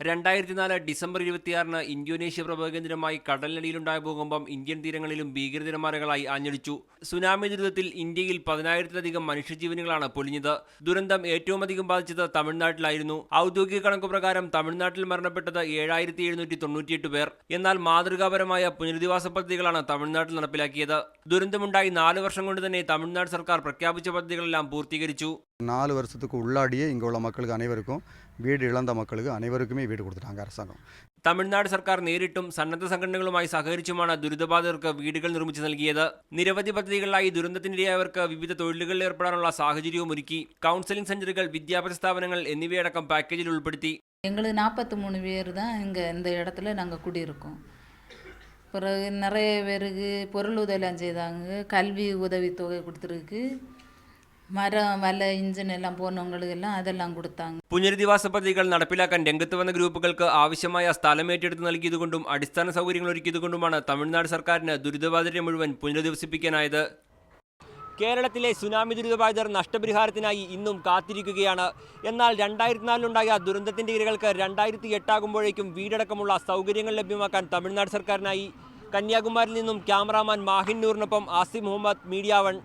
രണ്ടായിരത്തി നാല് ഡിസംബർ ഇരുപത്തിയാറിന് ഇന്തോനേഷ്യ പ്രഭകേന്ദ്രമായി കടലിനടിയിലുണ്ടായ ഭൂകമ്പം ഇന്ത്യൻ തീരങ്ങളിലും ഭീകരതിരമാലകളായി ആഞ്ഞടിച്ചു. സുനാമി ദുരിതത്തിൽ ഇന്ത്യയിൽ പതിനായിരത്തിലധികം മനുഷ്യജീവനുകളാണ് പൊലിഞ്ഞത്. ദുരന്തം ഏറ്റവും അധികം ബാധിച്ചത് തമിഴ്നാട്ടിലായിരുന്നു. ഔദ്യോഗിക കണക്ക് പ്രകാരം തമിഴ്നാട്ടിൽ മരണപ്പെട്ടത് ഏഴായിരത്തി എഴുന്നൂറ്റി തൊണ്ണൂറ്റിയെട്ട് പേർ. എന്നാൽ മാതൃകാപരമായ പുനരധിവാസ പദ്ധതികളാണ് തമിഴ്നാട്ടിൽ നടപ്പിലാക്കിയത്. ദുരന്തമുണ്ടായി നാല് വർഷം കൊണ്ട് തന്നെ തമിഴ്നാട് സർക്കാർ പ്രഖ്യാപിച്ച പദ്ധതികളെല്ലാം പൂർത്തീകരിച്ചു. நாலு வருஷத்துக்கு உள்ளாடியே இங்கே உள்ள மக்களுக்கு அனைவருக்கும் வீடு இழந்த மக்களுக்கு அனைவருக்குமே வீடு கொடுத்துட்டாங்க அரசாங்கம் തമിഴ്നാട് സർക്കാർ നേരിട്ടും സന്നദ്ധ സംഘടനകളുമായി സഹകരിച്ചുമാണ് ദുരിതബാധിതർക്ക് വീടുകൾ നിർമ്മിച്ചു നൽകിയത് നിരവധി പദ്ധതികളിലായി ദുരന്തത്തിനിരയായവർക്ക് വിവിധ തൊഴിലുകളിൽ ഏർപ്പെടാനുള്ള സാഹചര്യവും ഒരുക്കി കൗൺസിലിംഗ് സെന്ററുകൾ വിദ്യാഭ്യാസ സ്ഥാപനങ്ങൾ എന്നിവയടക്കം പാക്കേജിൽ ഉൾപ്പെടുത്തി எங்களுக்கு நாற்பத்தி மூணு பேர் தான் இங்கே இந்த இடத்துல நாங்கள் குடியிருக்கோம் பிறகு நிறைய பேருக்கு பொருள் உதவிலாம் செய்தாங்க கல்வி உதவித்தொகை கொடுத்துருக்கு മരം വല ഇഞ്ചിനെല്ലാം പോന്നവങ്ങളെല്ലാം അതെല്ലാം കൊടുത്താങ്ങ്. പുനരധിവാസ പദ്ധതികൾ നടപ്പിലാക്കാൻ രംഗത്ത് വന്ന ഗ്രൂപ്പുകൾക്ക് ആവശ്യമായ സ്ഥലം ഏറ്റെടുത്ത് നൽകിയതുകൊണ്ടും അടിസ്ഥാന സൗകര്യങ്ങൾ ഒരുക്കിയതുകൊണ്ടുമാണ് തമിഴ്നാട് സർക്കാരിന് ദുരിതബാധിതരെ മുഴുവൻ പുനരധിവസിപ്പിക്കാനായത്. കേരളത്തിലെ സുനാമി ദുരിതബാധിതർ നഷ്ടപരിഹാരത്തിനായി ഇന്നും കാത്തിരിക്കുകയാണ്. എന്നാൽ രണ്ടായിരത്തി നാലിലുണ്ടായ ദുരന്തത്തിന്റെ ഇരകൾക്ക് രണ്ടായിരത്തി എട്ടാകുമ്പോഴേക്കും വീടടക്കമുള്ള സൗകര്യങ്ങൾ ലഭ്യമാക്കാൻ തമിഴ്നാട് സർക്കാരിനായി കന്യാകുമാരിൽ നിന്നും ക്യാമറാമാൻ മാഹിന്നൂറിനൊപ്പം ആസിഫ് മുഹമ്മദ് മീഡിയാവൺ